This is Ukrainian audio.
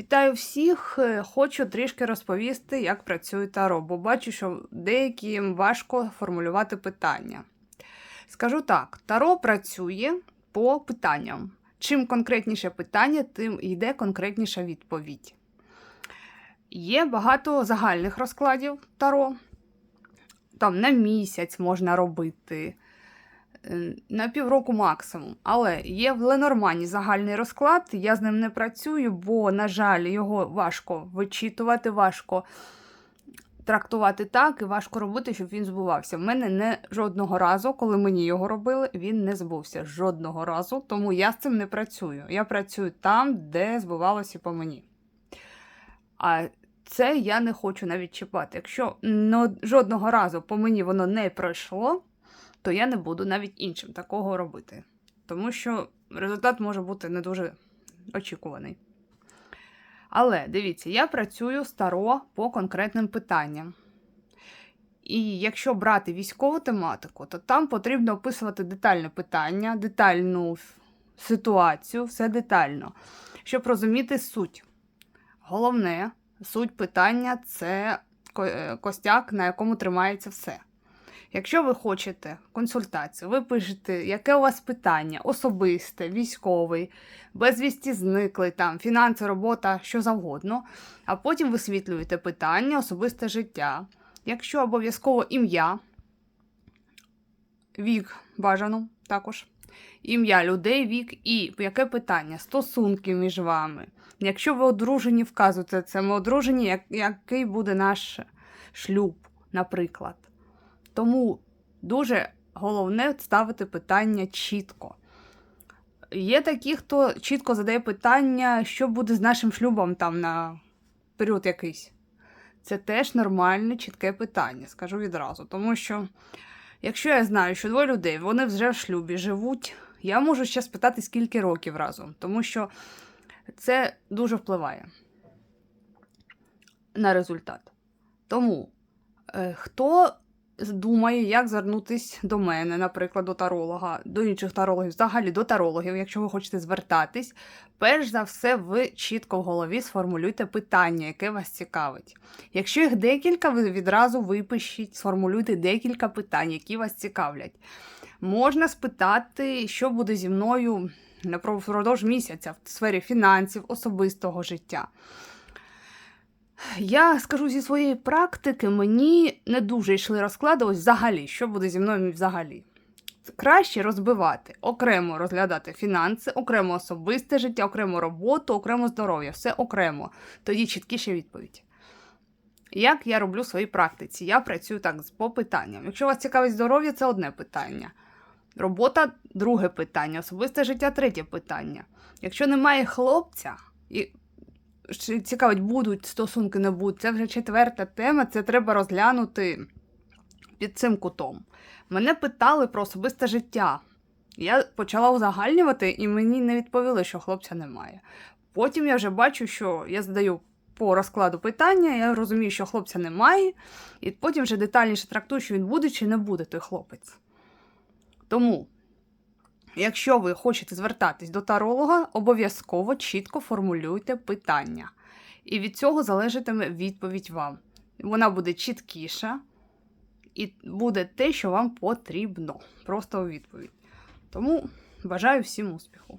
Вітаю всіх! Е, Хочу трішки розповісти, як працює Таро, бо бачу, що деяким важко формулювати питання. Скажу так: Таро працює по питанням. Чим конкретніше питання, тим йде конкретніша відповідь. Є багато загальних розкладів Таро. Там на місяць можна робити, на півроку максимум. Але є в Ленормані загальний розклад. Я з ним не працюю, бо, на жаль, його важко вичитувати, важко трактувати так і важко робити, щоб він збувався. В мене не жодного разу, коли мені його робили, він не збувся. Жодного разу, тому я з цим не працюю. Я працюю там, де збувалося по мені. А це я не хочу навіть чіпати. Якщо ну, жодного разу по мені воно не пройшло, то я не буду навіть іншим такого робити. Тому що результат може бути не дуже очікуваний. Але дивіться, я працюю старо по конкретним питанням. І якщо брати військову тематику, то там потрібно описувати детальне питання, детальну ситуацію, все детально, щоб розуміти суть. Головне, суть питання це е, костяк, на якому тримається все. Якщо ви хочете консультацію, ви пишете, яке у вас питання, особисте, військовий, безвісті зниклий, там, фінанси, робота, що завгодно, а потім висвітлюєте питання, особисте життя. Якщо обов'язково ім'я, вік бажано також, ім'я людей, вік і яке питання, стосунки між вами. Якщо ви одружені, вказуєте це, ми одружені, як, який буде наш шлюб, наприклад. Тому дуже головне ставити питання чітко. Є такі, хто чітко задає питання, що буде з нашим шлюбом там на період якийсь. Це теж нормальне, чітке питання, скажу відразу. Тому що, якщо я знаю, що двоє людей вони вже в шлюбі живуть, я можу ще спитати, скільки років разом, тому що це дуже впливає на результат. Тому, е, хто думає, як звернутися до мене, наприклад, до таролога, до інших тарологів, взагалі до тарологів, якщо ви хочете звертатись, перш за все, ви чітко в голові сформулюйте питання, яке вас цікавить. Якщо їх декілька, ви відразу випишіть, сформулюйте декілька питань, які вас цікавлять. Можна спитати, що буде зі мною впродовж місяця в сфері фінансів, особистого життя. Я скажу зі своєї практики, мені не дуже йшли розклади ось взагалі, що буде зі мною взагалі. Краще розбивати, окремо розглядати фінанси, окремо особисте життя, окремо роботу, окремо здоров'я, все окремо. Тоді чіткіша відповідь. Як я роблю в своїй практиці? Я працюю так по питанням. Якщо вас цікавить здоров'я, це одне питання. Робота друге питання, особисте життя третє питання. Якщо немає хлопця, і цікавить, будуть стосунки, не будуть, це вже четверта тема, це треба розглянути під цим кутом. Мене питали про особисте життя. Я почала узагальнювати, і мені не відповіли, що хлопця немає. Потім я вже бачу, що я задаю по розкладу питання, я розумію, що хлопця немає, і потім вже детальніше трактую, що він буде чи не буде той хлопець. Тому, якщо ви хочете звертатись до таролога, обов'язково чітко формулюйте питання. І від цього залежатиме відповідь вам. Вона буде чіткіша, і буде те, що вам потрібно. Просто у відповідь. Тому бажаю всім успіху.